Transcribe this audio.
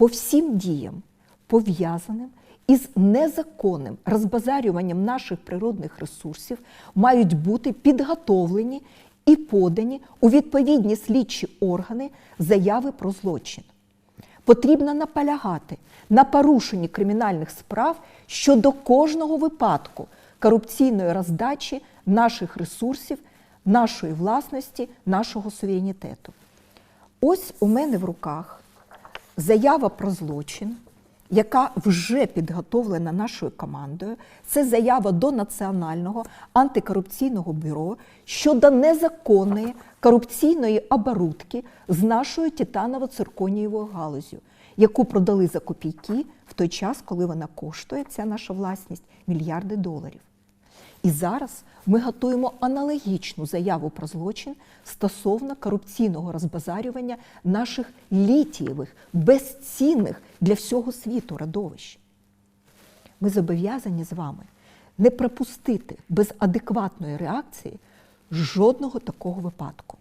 по всім діям, пов'язаним із незаконним розбазарюванням наших природних ресурсів, мають бути підготовлені і подані у відповідні слідчі органи заяви про злочин. Потрібно наполягати на порушенні кримінальних справ щодо кожного випадку корупційної роздачі наших ресурсів, нашої власності, нашого суверенітету. Ось у мене в руках заява про злочин, яка вже підготовлена нашою командою. Це заява до Національного антикорупційного бюро щодо незаконної корупційної оборудки з нашою титаново-цирконієвою галузю, яку продали за копійки в той час, коли вона коштує, ця наша власність, мільярди доларів. І зараз ми готуємо аналогічну заяву про злочин стосовно корупційного розбазарювання наших літієвих, безцінних для всього світу родовищ. Ми зобов'язані з вами не пропустити без адекватної реакції жодного такого випадку.